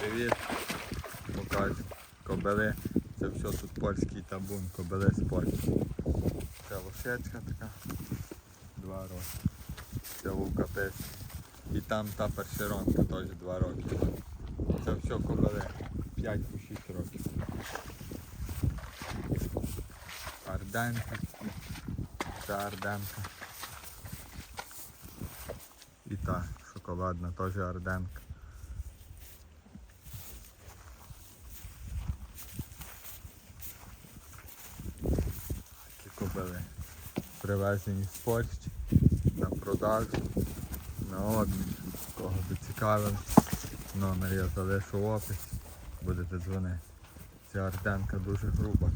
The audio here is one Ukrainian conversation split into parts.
привіт. Покажу. Кобели. Це все тут польський табун, кобели з Польщі. Це лошечка така. Два роки. Це вовка пес. І там та першеронка теж два роки. Це все кобели. 5 по 6 років. Арденка. Це арденка. І та шоколадна теж арденка. Такі. Привезені з Польщі на продажу, на обмін. Кого би цікавило, номер я залишу в описі, будете дзвонити. Ця арденка дуже груба.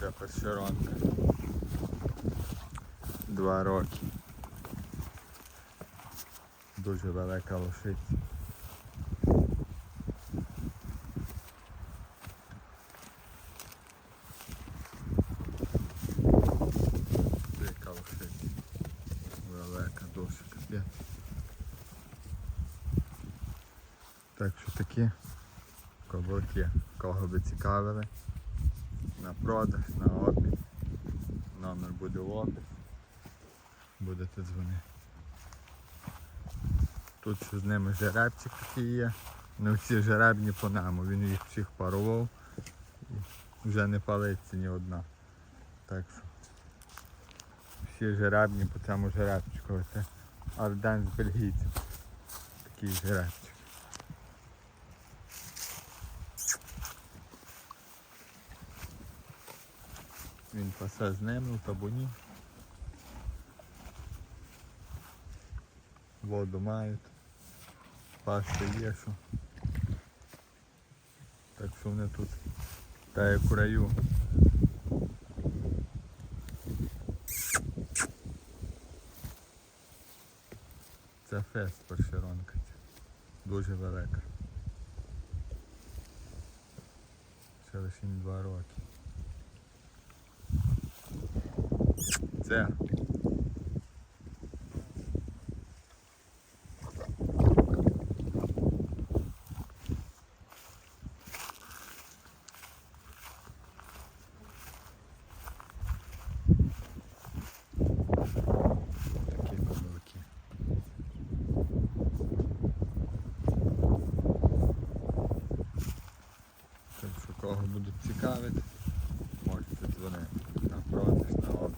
Це першеронка. Два роки. Дуже велика лошиця. Дика лошиця. Велика дуже капець. Так що такі кобилки, кого би цікавили. На продаж, на обмін. Номер буде в описі. Будете дзвонити. Тут з ними жеребчик такий є. Не всі жеребні по нему. Він їх всіх парував. Вже не палиться ні одна. Так що всі жеребні по цьому жеребчику. Це Арден з бельгійців. Такий жеребчик. Він пасе з ними в табуні. Воду мають. Пасти є що. Так що вони тут та як у раю. Це фест першеронка. Дуже велика. Ще лише два роки. Це. Кого будуть цікавити, можете дзвонити на продаж, на обмін.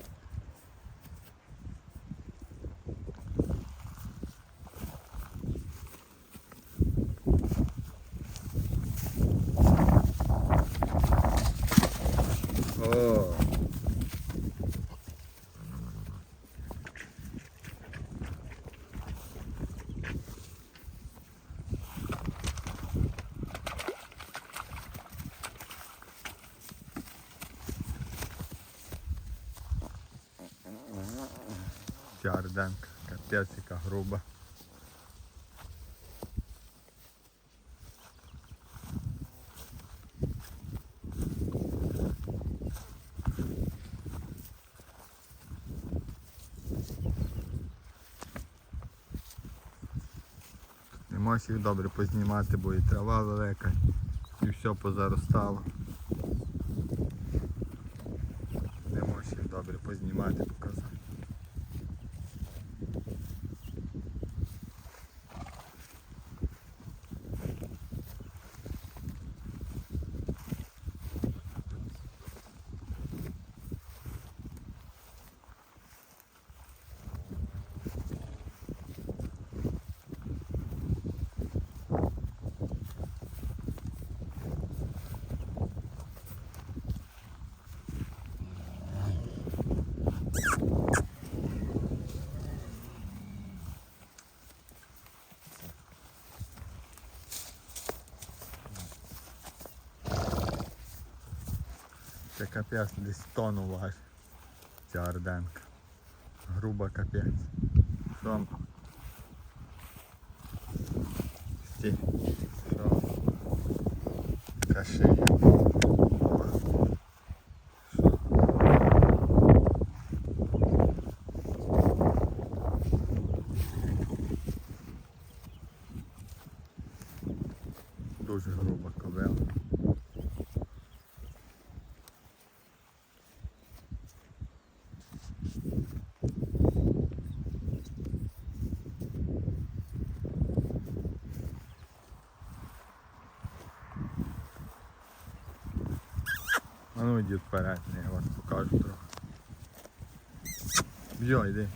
О! Ця капець яка груба. Не можеш їх добре познімати, бо і трава велика, і все позаростало. Не можеш їх добре познімати, Це капець десь тонну важить. Ця арденка. Груба капець. Що? Сті. Що? Така. Дуже груба кобила. ну йди вперед, я вас покажу трохи. Йо, йди.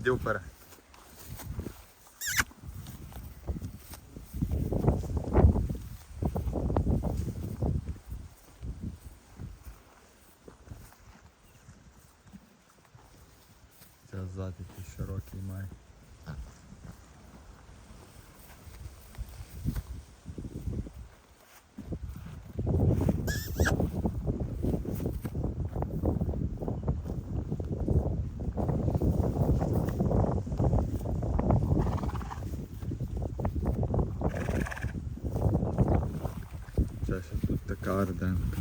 Іди вперед. Це ще тут така орденка.